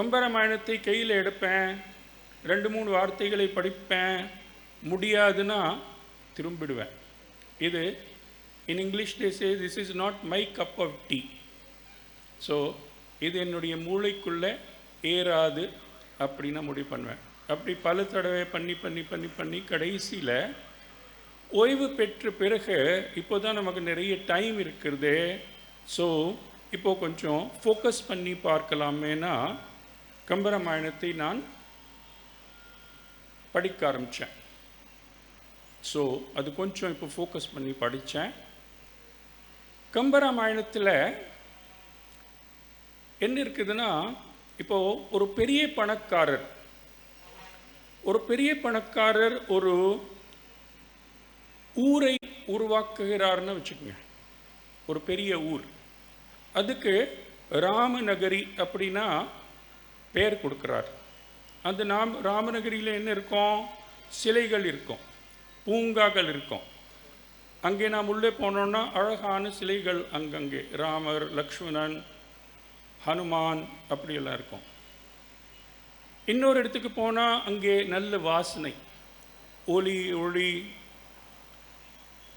கம்பராமாயணத்தை கையில் எடுப்பேன். ரெண்டு மூணு வார்த்தைகளை படிப்பேன். முடியாதுன்னா திரும்பிடுவேன். இது in English they say this is not my cup of tea so இது என்னுடைய மூளைக்குள்ளே ஏறாது அப்படின்னா முடிவு பண்ணுவேன். அப்படி பல தடவை பண்ணி பண்ணி பண்ணி பண்ணி கடைசியில் ஓய்வு பெற்ற பிறகு இப்போ தான் நமக்கு நிறைய டைம் இருக்கிறது. ஸோ இப்போ கொஞ்சம் ஃபோக்கஸ் பண்ணி பார்க்கலாமேனா கம்பராமாயணத்தை நான் படிக்க ஆரம்பித்தேன் ஸோ அது கொஞ்சம் இப்போ ஃபோக்கஸ் பண்ணி படித்தேன் கம்பராமாயணத்தில் என்ன இருக்குதுன்னா இப்போ ஒரு பெரிய பணக்காரர் ஒரு பெரிய பணக்காரர் ஒரு ஊரை உருவாக்குகிறார்னு வச்சுக்கோங்க. ஒரு பெரிய ஊர். அதுக்கு ராமநகரி அப்படின்னா பெயர் கொடுக்குறார். அந்த நாம் ராமநகரியில் என்ன இருக்கும்? சிலைகள் இருக்கும். பூங்காக்கள் இருக்கும். அங்கே நாம் உள்ளே போனோம்னா அழகான சிலைகள் அங்கங்கே. ராமர் லக்ஷ்மணன் ஹனுமான் அப்படியெல்லாம் இருக்கும். இன்னொரு இடத்துக்கு போனால் அங்கே நல்ல வாசனை. ஒலி ஒளி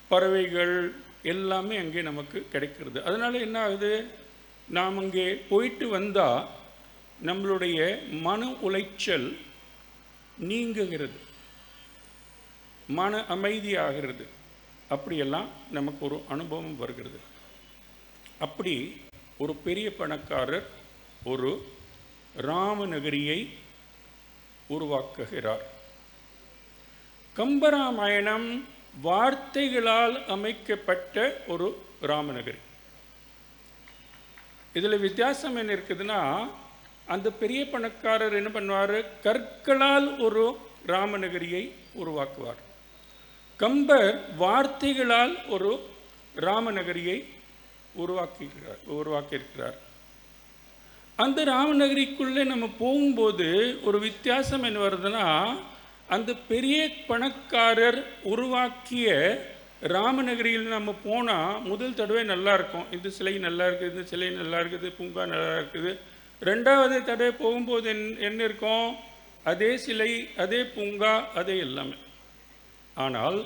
பறவைகள் எல்லாமே அங்கே நமக்கு கிடைக்கிறது. அதனால் என்ன ஆகுது? நாம் அங்கே போயிட்டு வந்தால் நம்மளுடைய மன உளைச்சல் நீங்குகிறது. மன அமைதியாகிறது. அப்படியெல்லாம் நமக்கு ஒரு அனுபவம் வருகிறது. அப்படி ஒரு பெரிய பணக்காரர் ஒரு ராமநகரியை உருவாக்குகிறார். கம்பராமாயணம் வார்த்தைகளால் அமைக்கப்பட்ட ஒரு ராமநகரி. இதில் வித்தியாசம் என்ன இருக்குதுன்னா அந்த பெரிய பணக்காரர் என்ன பண்ணுவார்? கற்களால் ஒரு ராமநகரியை உருவாக்குவார். கம்பர் வார்த்தைகளால் ஒரு ராமநகரியை உருவாக்குகிறார் உருவாக்கியிருக்கிறார். அந்த ராமநகரிக்குள்ளே நம்ம போகும்போது ஒரு வித்தியாசம் என்ன வருதுன்னா அந்த பெரிய பணக்காரர் உருவாக்கிய ராமநகரியில் நம்ம போனால் முதல் தடவை நல்லா இருக்கும். இந்த சிலை நல்லா இருக்குது இந்த சிலை நல்லா இருக்குது பூங்கா நல்லா இருக்குது. ரெண்டாவது தடவை போகும்போது என் என்ன இருக்கும்? அதே சிலை அதே பூங்கா அதே எல்லாமே. ஆனால்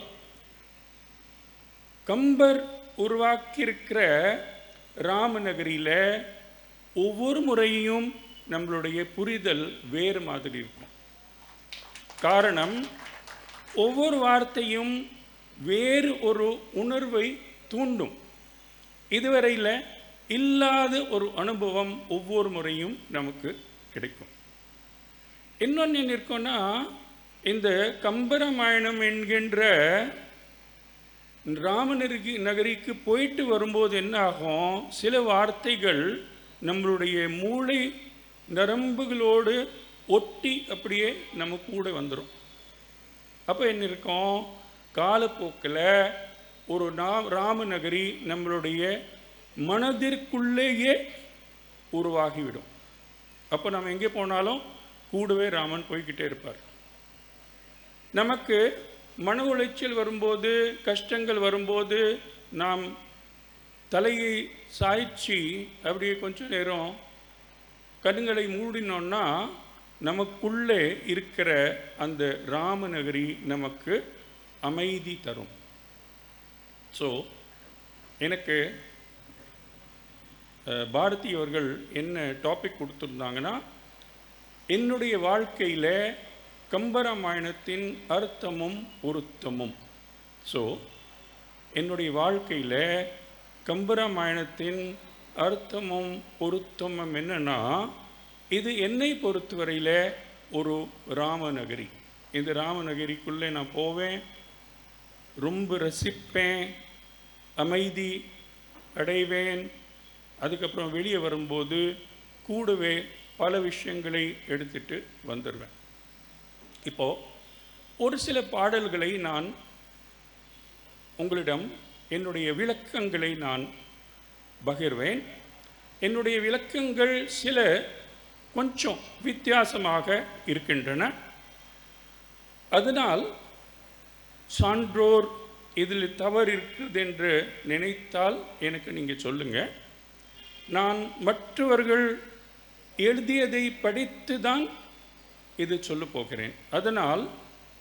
கம்பர் உருவாக்கியிருக்கிற ராமநகரியில் ஒவ்வொரு முறையும் நம்மளுடைய புரிதல் வேறு மாதிரி இருக்கும். காரணம் ஒவ்வொரு வார்த்தையும் வேறு ஒரு உணர்வை தூண்டும். இதுவரையில் இல்லாத ஒரு அனுபவம் ஒவ்வொரு முறையும் நமக்கு கிடைக்கும். இன்னொன்று என்ன இருக்குன்னா இந்த கம்பராமாயணம் என்கின்ற ராமநகரி நகரிக்கு போயிட்டு வரும்போது என்ன ஆகும் சில வார்த்தைகள் நம்மளுடைய மூளை நரம்புகளோடு ஒட்டி அப்படியே நம்ம கூட வந்துடும் அப்போ என்ன இருக்கும்? காலப்போக்கில் ஒரு நா ராமநகரி நம்மளுடைய மனதிற்குள்ளேயே உருவாகிவிடும். அப்போ நம்ம எங்கே போனாலும் கூடவே ராமன் போய்கிட்டே இருப்பார். நமக்கு மன உளைச்சல் வரும்போது கஷ்டங்கள் வரும்போது நாம் தலையை சாய்ச்சி அப்படியே கொஞ்ச நேரம் கண்களை மூடினோன்னா நமக்குள்ளே இருக்கிற அந்த ராமநகரி நமக்கு அமைதி தரும். ஸோ எனக்கு பாரதி அவர்கள் என்ன டாபிக் கொடுத்துருந்தாங்கன்னா என்னுடைய வாழ்க்கையில் கம்பராமாயணத்தின் அர்த்தமும் பொருத்தமும். ஸோ என்னுடைய வாழ்க்கையில் கம்பராமாயணத்தின் அர்த்தமும் பொருத்தமும் என்னன்னா இது என்னை பொறுத்தவரையில் ஒரு ராமநகரி. இந்த ராமநகரிக்குள்ளே நான் போவேன் ரொம்ப ரசிப்பேன் அமைதி அடைவேன் அதுக்கப்புறம் வெளியே வரும்போது கூடவே பல விஷயங்களை எடுத்துட்டு வந்துடுவேன் இப்போது ஒரு சில பாடல்களை நான் உங்களிடம் என்னுடைய விளக்கங்களை நான் பகிர்வேன். என்னுடைய விளக்கங்கள் சில கொஞ்சம் வித்தியாசமாக இருக்கின்றன. அதனால் சான்றோர் இதில் தவறு இருக்குது என்று நினைத்தால் எனக்கு நீங்கள் சொல்லுங்கள் நான் மற்றவர்கள் எழுதியதை படித்து தான் இது சொல்லப் போகிறேன். அதனால்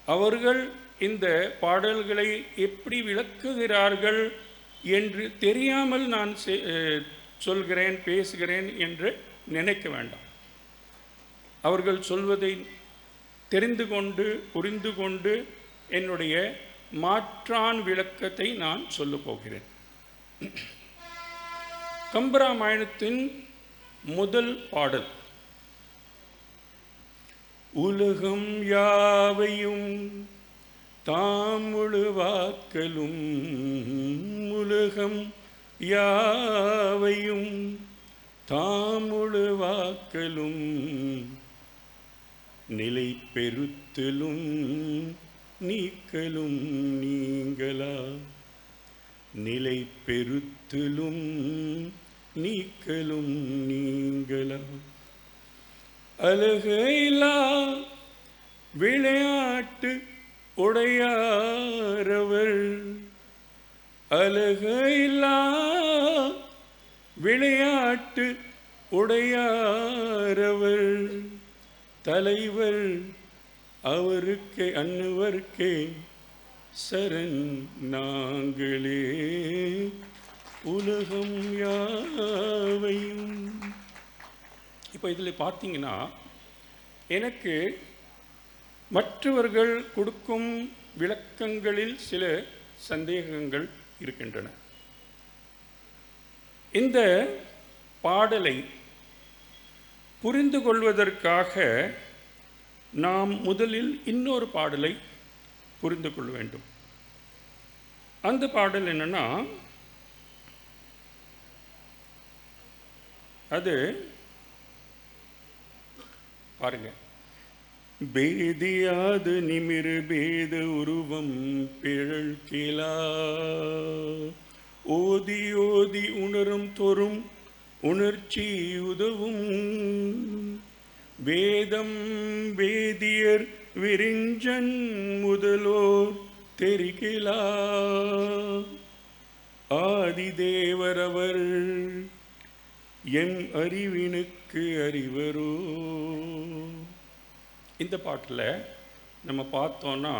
அவர்கள் இந்த பாடல்களை எப்படி விளக்குகிறார்கள் என்று தெரியாமல் நான் செ- சொல்கிறேன் பேசுகிறேன் என்று நினைக்க வேண்டாம். அவர்கள் சொல்வதை தெரிந்து கொண்டு புரிந்து கொண்டு என்னுடைய மாற்றான் விளக்கத்தை நான் சொல்லப் போகிறேன். கம்பராமாயணத்தின் முதல் பாடல். உலகம் யாவையும் தாமுழுவாக்கலும் உலகம் யாவையும் தாமுழுவாக்கலும் நிலை பெருத்தலும் நீக்கலும் நீங்களா? நிலை பெருத்தலும் நீக்கலும் நீங்களா அழகைலா விளையாட்டு உடையாரவர். அழகைலா விளையாட்டு உடையாரவர். தலைவர் அவருக்கே அன்னவர்க்கே சரண் நாங்களே. உலகம் யாவையும். இப்போ இதில் பார்த்தீங்கன்னா எனக்கு மற்றவர்கள் கொடுக்கும் விளக்கங்களில் சில சந்தேகங்கள் இருக்கின்றன. இந்த பாடலை புரிந்து கொள்வதற்காக நாம் முதலில் இன்னொரு பாடலை புரிந்து கொள்ள வேண்டும். அந்த பாடல் என்னன்னா அது பாருங்க. பேதியாது நிமிரு பேத உருவம் பிழல் கிலா ஓதி ஓதி உணரும் தொறும் உணர்ச்சி உதவும். வேதம் வேதியர் விரிஞ்சன் முதலோர் தெரிகிலா. ஆதிதேவரவர் எம் அறிவினுக்கு அறிவரோ. இந்த பாட்டில் நம்ம பார்த்தோன்னா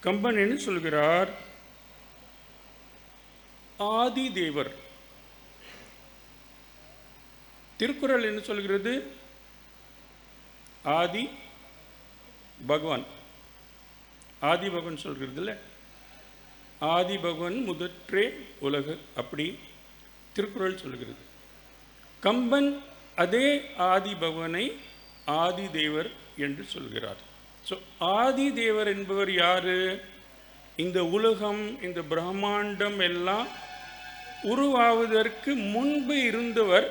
கம்பன் என்ன சொல்கிறார்? ஆதி தேவர் திருக்குறள் என்ன சொல்கிறது? ஆதி பகவான். ஆதி பகவான் சொல்கிறதுல ஆதி பகவான் முதற்றே உலகு அப்படி திருக்குறள் சொல்கிறது. கம்பன் அதே ஆதி பகவனை ஆதி தேவர் என்று சொல்கிறார். ஸோ ஆதி தேவர் என்பவர் யாரு? இந்த உலகம் இந்த பிரம்மாண்டம் எல்லாம் உருவாவதற்கு முன்பு இருந்தவர்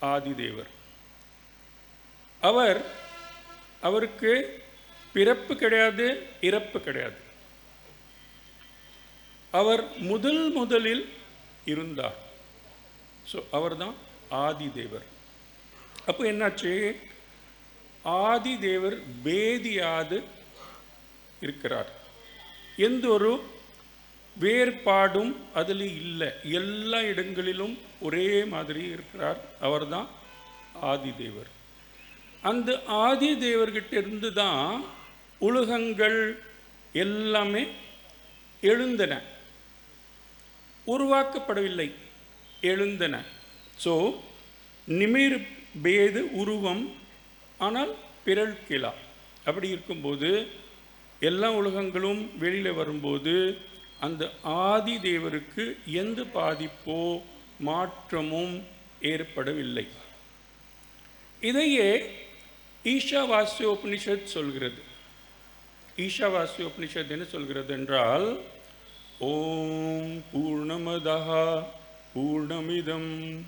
ஆதிதேவர் அவர் அவருக்கு பிறப்பு கிடையாது இறப்பு கிடையாது. அவர் முதல் முதலில் இருந்தார். ஸோ அவர்தான் ஆதிதேவர். அப்போ என்னாச்சு? ஆதிதேவர் பேதியாது இருக்கிறார். எந்த ஒரு வேறுபாடும் அதில் இல்லை. எல்லா இடங்களிலும் ஒரே மாதிரி இருக்கிறார். அவர்தான் ஆதிதேவர். அந்த ஆதி தேவர்கிட்ட இருந்து தான் உலகங்கள் எல்லாமே எழுந்தன. உருவாக்கப்படவில்லை எழுந்தன. ஸோ நிமிர் பேது உருவம் ஆனால் பிறல் கிலா அப்படி இருக்கும்போது எல்லா உலகங்களும் வெளியில் வரும்போது அந்த ஆதி தேவருக்கு எந்த பாதிப்போ மாற்றமும் ஏற்படவில்லை. இதையே ஈஷாவாசிய உபனிஷத் சொல்கிறது. ஈஷாவாசிய உபனிஷத் என்ன சொல்கிறது என்றால் ஓம் பூர்ணமதா பூர்ணமிதம்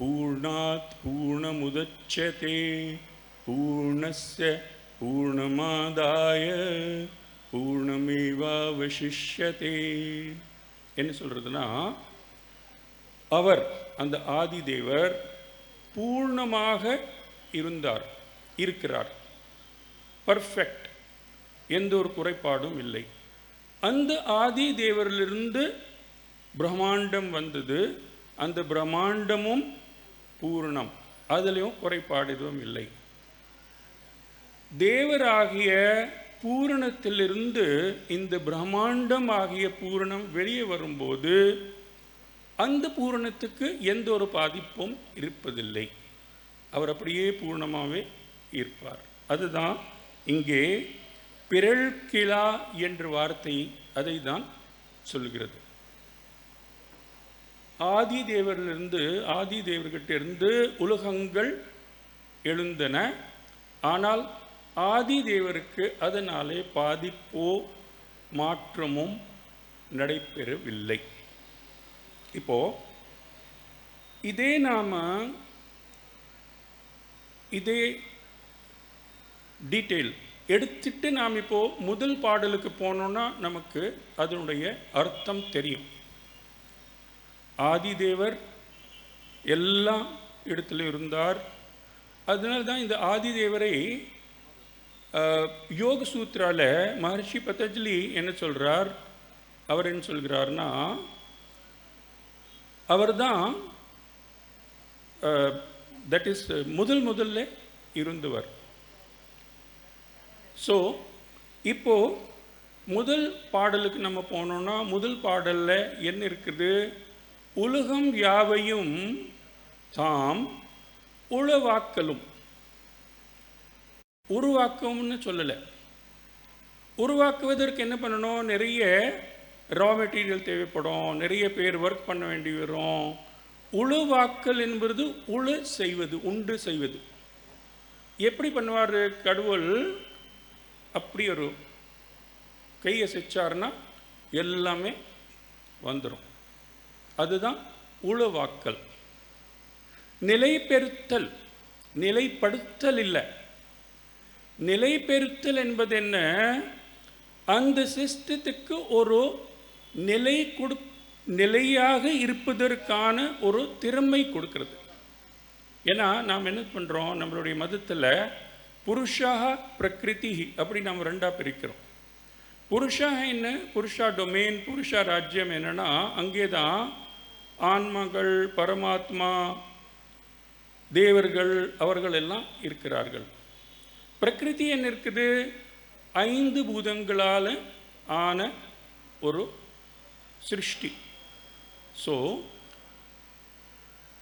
பூர்ணாத் பூர்ணமுதச்சதே பூர்ணஸ்ய பூர்ணமாதாய பூர்ணமேவாவசிஷ்யதே. என்ன சொல்கிறதுனா அவர் அந்த ஆதிதேவர் பூர்ணமாக இருந்தார். இருக்கிறார். பர்ஃபெக்ட் எந்த ஒரு குறைபாடும் இல்லை. அந்த ஆதி தேவரிலிருந்து பிரம்மாண்டம் வந்தது. அந்த பிரம்மாண்டமும் பூர்ணம். அதுலேயும் குறைபாடு எதுவும் இல்லை. தேவராகிய பூரணத்திலிருந்து இந்த பிரம்மாண்டம் ஆகிய பூரணம் வெளியே வரும்போது அந்த பூரணத்துக்கு எந்த ஒரு பாதிப்பும் இருப்பதில்லை. அவர் அப்படியே பூர்ணமாகவே இருப்பார். அதுதான் இங்கே பிறல் கிளா என்ற வார்த்தை அதை தான் சொல்கிறது ஆதி தேவரிலிருந்து ஆதி தேவர்கிட்ட இருந்து உலகங்கள் எழுந்தன. ஆனால் ஆதி தேவருக்கு அதனாலே பாதிப்போ மாற்றமும் நடைபெறவில்லை. இப்போ இதே நாம இதே டீட்டெயில் எடுத்துட்டு நாம் இப்போது முதல் பாடலுக்கு போனோம்னா நமக்கு அதனுடைய அர்த்தம் தெரியும். ஆதிதேவர் எல்லா இடத்துல இருந்தார். அதனால தான் இந்த ஆதிதேவரை யோக சூத்ரால மகர்ஷி பதஞ்சலி என்ன சொல்கிறார் அவர் என்ன சொல்கிறார்னா அவர்தான் தட் இஸ் முதல் முதல்ல இருந்தவர். ஸோ இப்போது முதல் பாடலுக்கு நம்ம போனோம்னா முதல் பாடலில் என்ன இருக்குது? உலகம் யாவையும் தாம் உளவாக்கலும். உருவாக்கம்னு சொல்லலை. உருவாக்குவதற்கு என்ன பண்ணணும்? நிறைய ரா மெட்டீரியல் தேவைப்படும். நிறைய பேர் ஒர்க் பண்ண வேண்டி வரும். உழுவாக்கல் என்பது உழு செய்வது உண்டு செய்வது. எப்படி பண்ணுவார் கடவுள்? அப்படி ஒரு கையை செச்சாருன்னா எல்லாமே வந்துடும் அதுதான் உளவாக்கல். நிலைபெறுத்தல். நிலைப்படுத்தல் இல்லை. நிலைபெறுத்தல் என்பது என்ன? அந்த சிஸ்டத்துக்கு ஒரு நிலை கொடு நிலையாக இருப்பதற்கான ஒரு திறமை கொடுக்கறது. ஏன்னா நாம் என்ன பண்ணுறோம் நம்மளுடைய மதத்தில் புருஷா பிரகிருதி அப்படி நாம் ரெண்டாக பிரிக்கிறோம். புருஷாக என்ன? புருஷா டொமைன் புருஷா ராஜ்யம் என்னென்னா அங்கே தான் ஆன்மகள் பரமாத்மா தேவர்கள் அவர்கள் எல்லாம் இருக்கிறார்கள். பிரகிருதி என்ன இருக்குது? ஐந்து பூதங்களால் ஆன ஒரு சிருஷ்டி. ஸோ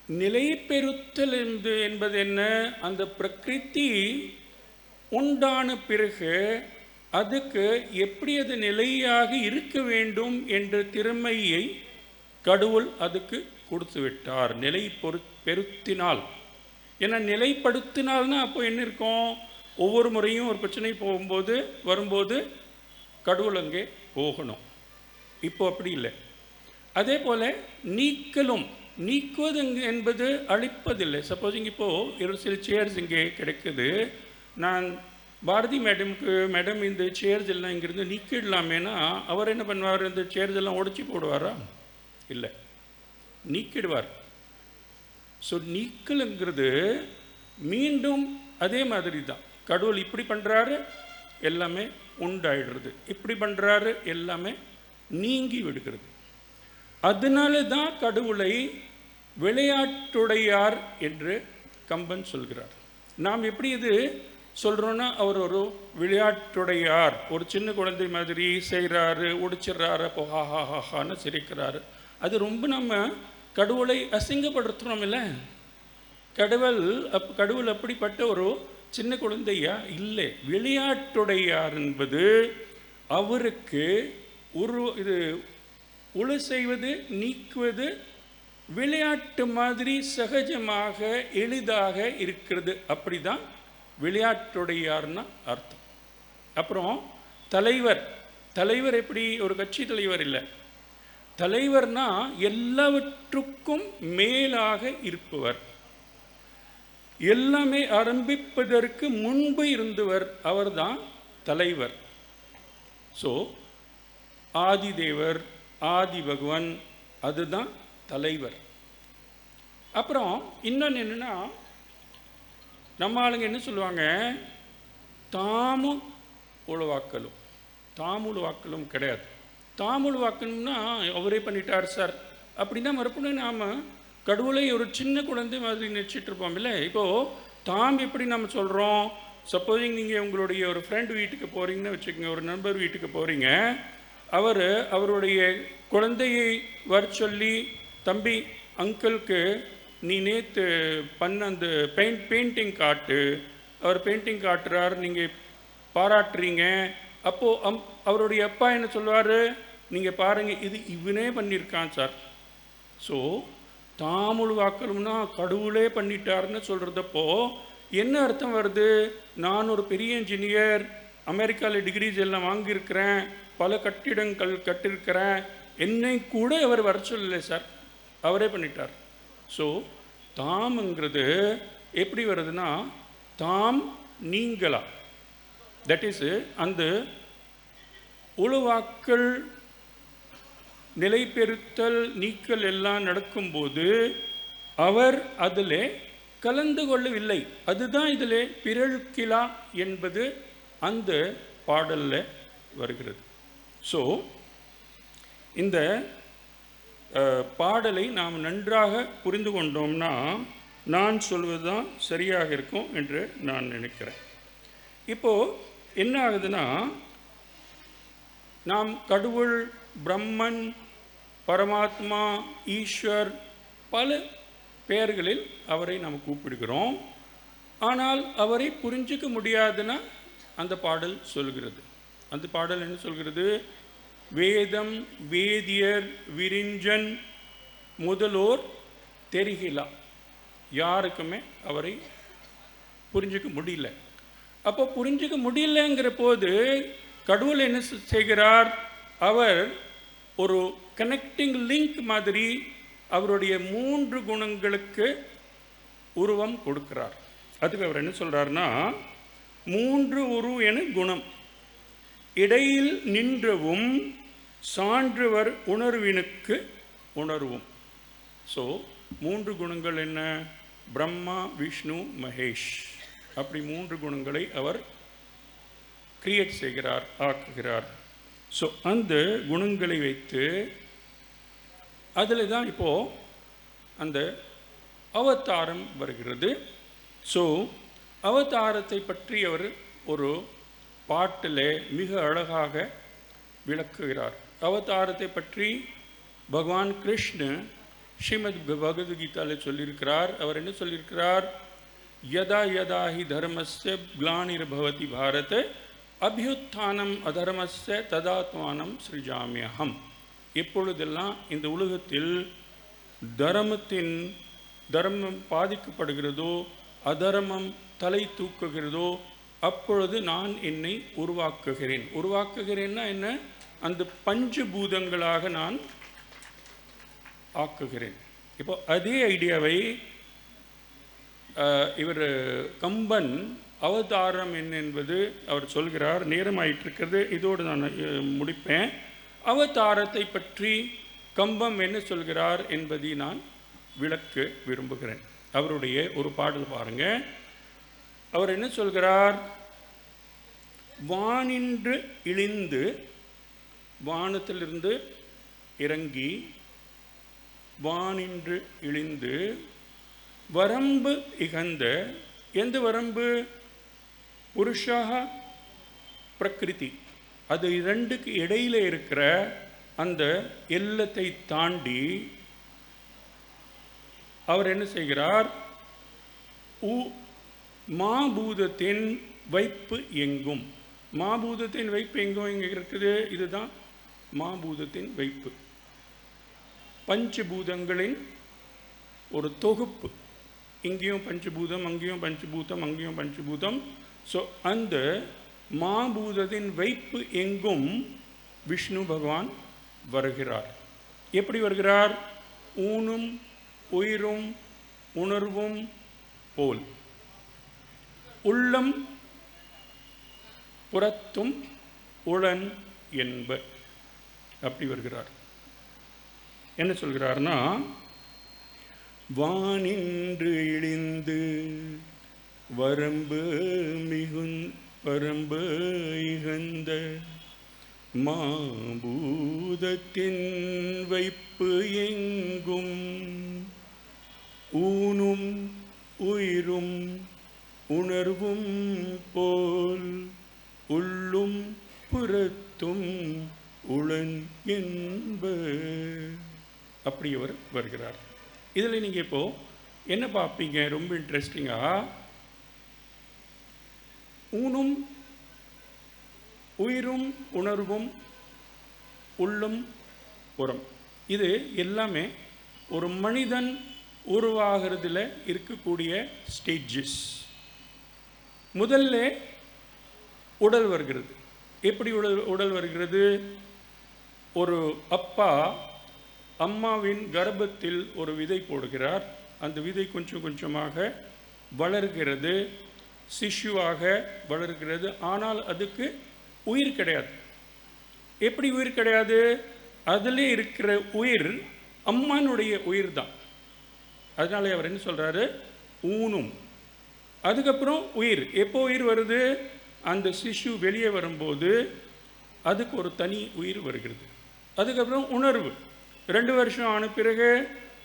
நிலைபெறுத்தல் என்பது என்பது என்ன? அந்த பிரகிருதி உண்டான பிறகு அதுக்கு எப்படி அது நிலையாக இருக்க வேண்டும் என்ற திறமையை கடவுள் அதுக்கு கொடுத்து விட்டார் நிலை பொரு பெருத்தினால். ஏன்னா நிலைப்படுத்தினால்னா அப்போ என்ன இருக்கும்? ஒவ்வொரு முறையும் ஒரு பிரச்சனை போகும்போது வரும்போது கடவுள் அங்கே போகணும். இப்போ அப்படி இல்லை. அதே போல் நீக்கலும் நீக்குவது என்பது அழிப்பதில்லை. சப்போஸ் இங்கே இப்போது ஒரு சில சேர்ஸ் இங்கே கிடைக்குது. நான் பாரதி மேடம்க்கு மேடம் இந்த சேர்ஸ் எல்லாம் இங்கிருந்து நீக்கிடலாமேனா அவர் என்ன பண்ணுவார்? இந்த சேர்ஸ் எல்லாம் உடைச்சி போடுவாரா? இல்லை. நீக்கிடுவார். ஸோ நீக்கலுங்கிறது மீண்டும் அதே மாதிரி தான் கடவுள் இப்படி பண்ணுறாரு எல்லாமே உண்டாயிடுறது. இப்படி பண்ணுறாரு எல்லாமே நீங்கி விடுகிறது. அதனால தான் கடவுளை விளையாட்டுடையார் என்று கம்பன் சொல்கிறார். நாம் எப்படி இது சொல்கிறோன்னா அவர் ஒரு விளையாட்டுடையார். ஒரு சின்ன குழந்தை மாதிரி செய்கிறாரு உடிச்சிடுறாரு அப்போ ஹா ஹான்னு சிரிக்கிறாரு. அது ரொம்ப நம்ம கடவுளை அசிங்கப்படுத்துகிறோம் இல்லை? கடவுள் அப் கடவுள் அப்படிப்பட்ட ஒரு சின்ன குழந்தையா? இல்லை. விளையாட்டுடையார் என்பது அவருக்கு ஒரு இது உழு செய்வது நீக்குவது விளையாட்டு மாதிரி சகஜமாக எளிதாக இருக்கிறது. அப்படிதான் விளையாட்டுடையார்னா அர்த்தம். அப்புறம் தலைவர். தலைவர் எப்படி? ஒரு கட்சி தலைவர் இல்லை. தலைவர்னா எல்லாவற்றுக்கும் மேலாக இருப்பவர். எல்லாமே ஆரம்பிப்பதற்கு முன்பு இருந்தவர் அவர்தான் தலைவர். ஸோ ஆதிதேவர் ஆதி பகவான் அதுதான் தலைவர். அப்புறம் இன்னொன்று என்னென்னா நம்ம ஆளுங்க என்ன சொல்லுவாங்க? தாமு உழவாக்கலும். தாம் உழவாக்கலும் கிடையாது. தாம் உழவாக்கணும்னா அவரே பண்ணிட்டார் சார். அப்படின்னா மறுபடியும் நாம் கடவுளை ஒரு சின்ன குழந்தை மாதிரி நினச்சிட்டு இருப்போம் இல்லை இப்போது தாம் எப்படி நம்ம சொல்கிறோம் சப்போஸிங் நீங்கள் உங்களுடைய ஒரு ஃப்ரெண்ட் வீட்டுக்கு போகிறீங்கன்னு வச்சுக்கோங்க ஒரு நண்பர் வீட்டுக்கு போகிறீங்க அவர் அவருடைய குழந்தையை வர சொல்லி தம்பி அங்கிளுக்கு நீ நேற்று பண்ண அந்த பெயிண்ட் பெயிண்டிங் காட்டு. அவர் பெயிண்டிங் காட்டுறார் நீங்கள் பாராட்டுறீங்க. அப்போது அம் அவருடைய அப்பா என்ன சொல்லுவார்? நீங்கள் பாருங்கள் இது இவனே பண்ணியிருக்கான் சார். ஸோ தாமுழு வாக்கலும்னா கடவுளே பண்ணிட்டாருன்னு சொல்கிறதப்போ என்ன அர்த்தம் வருது? நான் ஒரு பெரிய இன்ஜினியர் அமெரிக்காவில் டிகிரிஸ் எல்லாம் வாங்கியிருக்கிறேன் பல கட்டிடங்கள் கட்டியிருக்கிறேன். என்னை கூட அவர் வர சொல்லலை சார். அவரே பண்ணிட்டார். ஸோ தாம்ங்கிறது எப்படி வருதுன்னா தாம் நீங்களா. தட் இஸ் அந்த உழுவாக்கள் நிலைபெறுத்தல் நீக்கல் எல்லாம் நடக்கும்போது அவர் அதில் கலந்து கொள்ளவில்லை. அதுதான் இதில் பிறழ்கிலா என்பது அந்த பாடலில் வருகிறது. ஸோ இந்த பாடலை நாம் நன்றாக புரிந்து கொண்டோம்னா நான் சொல்வது தான் சரியாக இருக்கும் என்று நான் நினைக்கிறேன். இப்போது என்ன ஆகுதுன்னா நாம் கடவுள் பிரம்மன் பரமாத்மா ஈஸ்வர் பல பெயர்களில் அவரை நாம் கூப்பிடுகிறோம். ஆனால் அவரை புரிஞ்சிக்க முடியாதுன்னா அந்த பாடல் சொல்கிறது. அந்த பாடல் என்ன சொல்கிறது? வேதம் வேதியர் விரிஞ்சன் முதலோர் தெரிகிலா. யாருக்குமே அவரை புரிஞ்சுக்க முடியல. அப்போ புரிஞ்சுக்க முடியலங்கிற போது கடவுள் என்ன செய்கிறார்? அவர் ஒரு கனெக்டிங் லிங்க் மாதிரி அவருடைய மூன்று குணங்களுக்கு உருவம் கொடுக்கிறார். அதுக்கு அவர் என்ன சொல்கிறாருன்னா மூன்று உரு என குணம். இடையில் நின்றவும் சான்றுவர் உணர்வினுக்கு உணர்வும். ஸோ மூன்று குணங்கள் என்ன? பிரம்மா விஷ்ணு மகேஷ். அப்படி மூன்று குணங்களை அவர் கிரியேட் செய்கிறார் ஆக்குகிறார். ஸோ அந்த குணங்களை வைத்து அதில் தான் இப்போது அந்த அவதாரம் வருகிறது. ஸோ அவதாரத்தை பற்றி அவர் ஒரு பாட்டில் மிக அழகாக விளக்குகிறார். அவதாரத்தை பற்றி பகவான் கிருஷ்ண ஸ்ரீமத் பகவத்கீதாவில் சொல்லியிருக்கிறார். அவர் என்ன சொல்லியிருக்கிறார்? யதா யதா ஹி தர்மஸ்ய கிளானிர்பவதி பாரத அபியுத்தானம் அதர்மஸ்ய ததாத்மானம் ஸ்ரீஜாமியகம் எப்பொழுதெல்லாம் இந்த உலகத்தில் தர்மத்தின் தர்மம் பாதிக்கப்படுகிறதோ அதர்மம் தலை தூக்குகிறதோ அப்பொழுது நான் என்னை உருவாக்குகிறேன். உருவாக்குகிறேன்னா என்ன? அந்த பஞ்சபூதங்களாக நான் ஆக்குகிறேன். இப்போ அதே ஐடியாவை இவர் கம்பன் அவதாரம் என்ன என்பது அவர் சொல்கிறார். நேரம் ஆயிட்டிருக்கிறது இதோடு நான் முடிப்பேன். அவதாரத்தை பற்றி கம்பம் என்ன சொல்கிறார் என்பதை நான் விளக்க விரும்புகிறேன். அவருடைய ஒரு பாடல் பாருங்க. அவர் என்ன சொல்கிறார்? வானின்று இழிந்து வானத்திலிருந்து இறங்கி வானின்று இழிந்து வரம்பு இகந்த எந்த வரம்பு? புருஷாக பிரகிருதி. அது இரண்டுக்கு இடையில இருக்கிற அந்த எல்லத்தை தாண்டி அவர் என்ன செய்கிறார்? உ மாபூதத்தின் வைப்பு எங்கும். மாபூதத்தின் வைப்பு எங்கும் எங்கே இருக்குது? இதுதான் மாபூதத்தின் வைப்பு. பஞ்சபூதங்களின் ஒரு தொகுப்பு. இங்கேயும் பஞ்சபூதம் அங்கேயும் பஞ்சபூதம் அங்கேயும் பஞ்சபூதம். ஸோ அந்த மாபூதத்தின் வைப்பு எங்கும் விஷ்ணு பகவான் வருகிறார். எப்படி வருகிறார்? ஊனும் உயிரும் உணர்வும் போல். உள்ளம் புறத்தும் உளன் என்ப அப்படி வருகிறார். என்ன சொல்கிறார்னா வானின்று இழிந்து வரம்பு மிகுந் வரம்பு இகந்த மாபூதத்தின் வைப்பு எங்கும் ஊனும் உயிரும் உணர்வும் போல் உள்ளும் புறத்தும் உளன் என்ப. அப்படி அவர் வருகிறார். இதில் நீங்கள் இப்போது என்ன பார்ப்பீங்க? ரொம்ப இன்ட்ரெஸ்டிங்காக ஊனும் உயிரும் உணர்வும் உள்ளும் உரம் இது எல்லாமே ஒரு மனிதன் உருவாகிறதுல இருக்கக்கூடிய ஸ்டேஜஸ் முதல்ல உடல் வருகிறது. எப்படி உடல் உடல் வருகிறது? ஒரு அப்பா அம்மாவின் கர்ப்பத்தில் ஒரு விதை போடுகிறார். அந்த விதை கொஞ்சம் கொஞ்சமாக வளர்கிறது. சிஷுவாக வளர்கிறது. ஆனால் அதுக்கு உயிர் கிடையாது. எப்படி உயிர் கிடையாது? அதிலே இருக்கிற உயிர் அம்மானுடைய உயிர் தான் அதனால அவர் என்ன சொல்கிறாரு ஊனும் அதுக்கப்புறம் உயிர். எப்போ உயிர் வருது? அந்த சிஷு வெளியே வரும்போது அதுக்கு ஒரு தனி உயிர் வருகிறது. அதுக்கப்புறம் உணர்வு. ரெண்டு வருஷம் ஆன பிறகு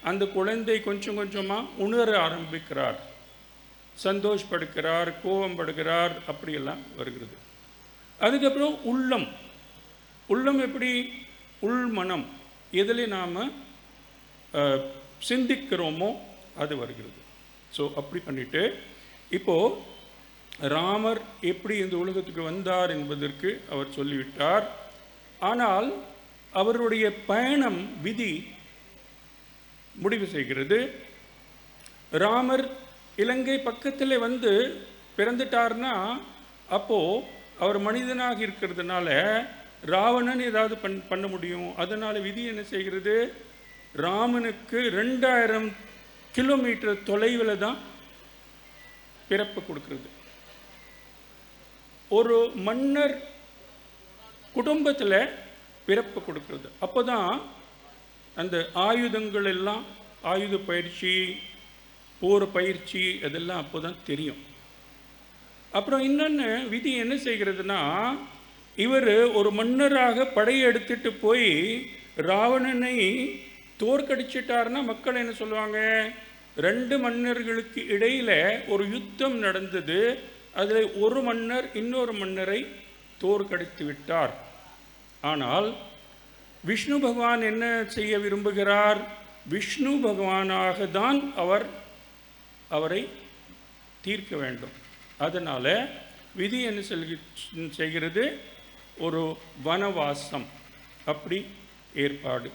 அந்த குழந்தை கொஞ்சம் கொஞ்சமாக உணர ஆரம்பிக்கிறார். சந்தோஷப்படுகிறார் கோபம் படுகிறார் அப்படியெல்லாம் வருகிறது. அதுக்கப்புறம் உள்ளம். உள்ளம் எப்படி? உள்மனம் எதில் நாம் சிந்திக்கிறோமோ அது வருகிறது. ஸோ அப்படி பண்ணிட்டு இப்போது ராமர் எப்படி இந்த உலகத்துக்கு வந்தார் என்பதற்கு அவர் சொல்லிவிட்டார். ஆனால் அவருடைய பயணம் விதி முடிவு செய்கிறது. ராமர் இலங்கை பக்கத்தில் வந்து பிறந்துட்டார்னா அப்போது அவர் மனிதனாக இருக்கிறதுனால ராவணன் ஏதாவது பண் பண்ண முடியும். அதனால் விதி என்ன செய்கிறது? ராமனுக்கு ரெண்டாயிரம் கிலோமீட்டர் தொலைவில் தான் பிறப்பு கொடுக்கறது. ஒரு மன்னர் குடும்பத்தில் பிறப்பு கொடுக்கறது. அப்போ தான் அந்த ஆயுதங்கள் எல்லாம் ஆயுத பயிற்சி போர் பயிற்சி அதெல்லாம் அப்போ தான் தெரியும். அப்புறம் இன்னொன்று விதி என்ன செய்கிறதுனா இவர் ஒரு மன்னராக படையெடுத்துட்டு போய் ராவணனை தோற்கடிச்சிட்டாருன்னா மக்கள் என்ன சொல்லுவாங்க? ரெண்டு மன்னர்களுக்கு இடையில் ஒரு யுத்தம் நடந்தது. அதில் ஒரு மன்னர் இன்னொரு மன்னரை தோற்கடித்து விட்டார் ஆனால் விஷ்ணு பகவான் என்ன செய்ய விரும்புகிறார்? விஷ்ணு பகவானாக தான் அவர் அவரை தீர்க்க வேண்டும். அதனால் விதி என்ன செல்கி செய்கிறது? ஒரு வனவாசம். அப்படி ஏற்பாடு.